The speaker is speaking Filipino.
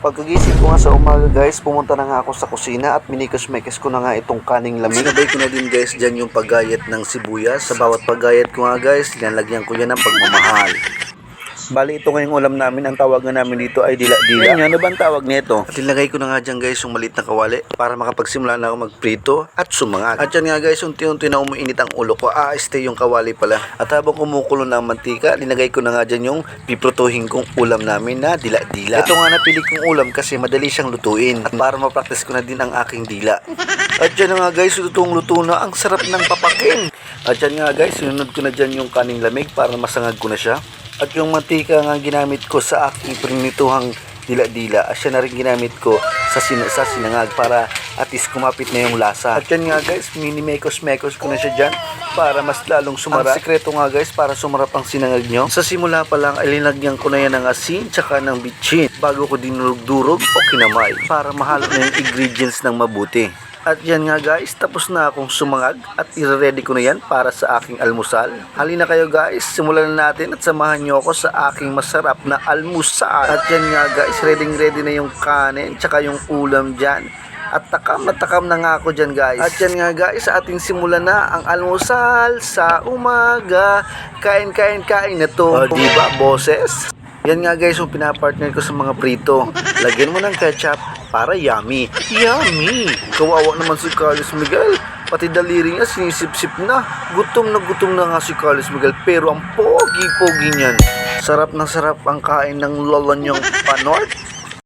Pagkagising ko nga sa umaga guys, pumunta na nga ako sa kusina at minikos-mekos ko na nga itong kaning lamig. Sinabay ko na din guys dyan yung paggayat ng sibuyas. Sa bawat paggayat ko nga guys, linalagyan ko yan ng pagmamahal. Bali, ito ngayong ulam namin. Ang tawag nga namin dito ay dila-dila. Yan, ano ba ang tawag nito? At ilagay ko na nga dyan guys yung maliit na kawali para makapagsimula na ako magprito at sumangat. At yan nga guys, unti-unti na umuinit ang ulo ko. Ah, stay yung kawali pala. At habang kumukulo na ang mantika, linagay ko na nga dyan yung piprutuhin kong ulam namin na dila-dila. Ito nga napili kong ulam kasi madali siyang lutuin. At para ma-practice ko na din ang aking dila. At yan nga guys, lutong luto na. Ang sarap ng papaking. At yan nga guys, sinunod ko na dyan yung kaning lamig para masangag ko na siya. At yung mantika nga ginamit ko sa aking prinituhang dila-dila, siya na rin ginamit ko sa, sin sa sinangag para at least kumapit na yung lasa. At yan nga guys, mini-mekos-mekos ko na siya dyan para mas lalong sumarap. Ang sekreto nga guys, para sumarap ang sinangag nyo. Sa simula pa lang, ay linagyan ko na yan ng asin tsaka ng bitchin bago ko dinurog-durog o kinamay para mahalo na yung ingredients ng mabuti. At yan nga guys, tapos na akong sumangag at i-ready ko na yan para sa aking almusal. Halina kayo guys, simulan na natin at samahan nyo ako sa aking masarap na almusal. At yan nga guys, ready ready na yung kanin tsaka yung ulam dyan. At takam na takam na nga ako dyan guys. At yan nga guys, sa ating simulan na ang almusal sa umaga. Kain, kain, kain na to. O, diba, boses? Yan nga guys yung pinapartner ko sa mga prito. Lagyan mo ng ketchup para yummy. Yummy! Kawawa naman si Carlos Miguel. Pati daliri niya sinisip-sip na. Gutom na gutom na nga si Carlos Miguel. Pero ang pogi-pogi niyan. Sarap na sarap ang kain ng lola niyang panort.